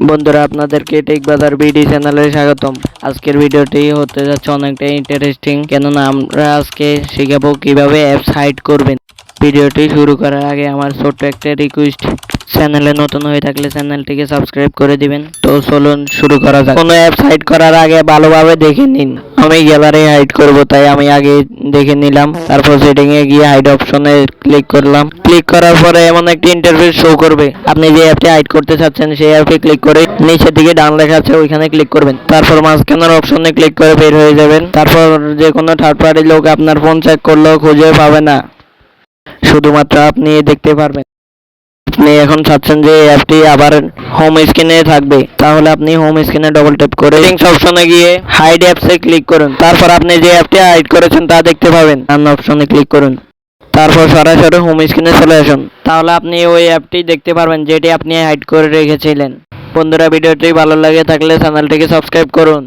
বন্ধুরা, আপনাদেরকে টেক বাজার বিডি চ্যানেলে স্বাগতম। আজকের ভিডিওটি হতে যাচ্ছে অনেকটা ইন্টারেস্টিং কেননা আমরা আজকে শিখাবো কীভাবে অ্যাপস হাইড করবেন। ভিডিওটি শুরু করার আগে আমার ছোট্ট একটা রিকোয়েস্ট চ্যানেলে নতুন হয়ে থাকলে চ্যানেলটিকে সাবস্ক্রাইব করে দিবেন। তো চলুন শুরু করা যাক। কোনো অ্যাপস হাইড করার আগে ভালোভাবে দেখে নিন। আমি গ্যালারি হাইড করব, তাই আমি আগে দেখে নিলাম। তারপর সেটিং এ গিয়ে হাইড অপশনে ক্লিক করলাম। ক্লিক করার পরে এমন একটি ইন্টারফেস শো করবে। আপনি যে অ্যাপটি হাইড করতে চাচ্ছেন, সেই অ্যাপে ক্লিক করে নিচের দিকে ডান লেখা আছে, ওইখানে ক্লিক করবেন। তারপর মাঝখানের অপশনে ক্লিক করে বের হয়ে যাবেন। তারপর যে কোনো থার্ড পার্টি লোক আপনার ফোন চেক করলেও খুঁজে পাবে না। শুধুমাত্র আপনি দেখতে পারবেন। আপনি এখন চাচ্ছেন যে এই অ্যাপটি আবার হোম স্ক্রিনে থাকবে, তাহলে আপনি হোম স্ক্রিনে ডবল ট্যাপ করে সেটিংস অপশনে গিয়ে হাইড অ্যাপসে ক্লিক করুন। তারপর আপনি যে অ্যাপটি হাইড করেছেন তা দেখতে পাবেন। রান অপশনে ক্লিক করুন। তারপর সরাসরি হোম স্ক্রিনে চলে আসুন। তাহলে আপনি ওই অ্যাপটি দেখতে পারবেন, যেটি আপনি হাইড করে রেখেছিলেন। বন্ধুরা, ভিডিওটি ভালো লাগে থাকলে চ্যানেলটিকে সাবস্ক্রাইব করুন।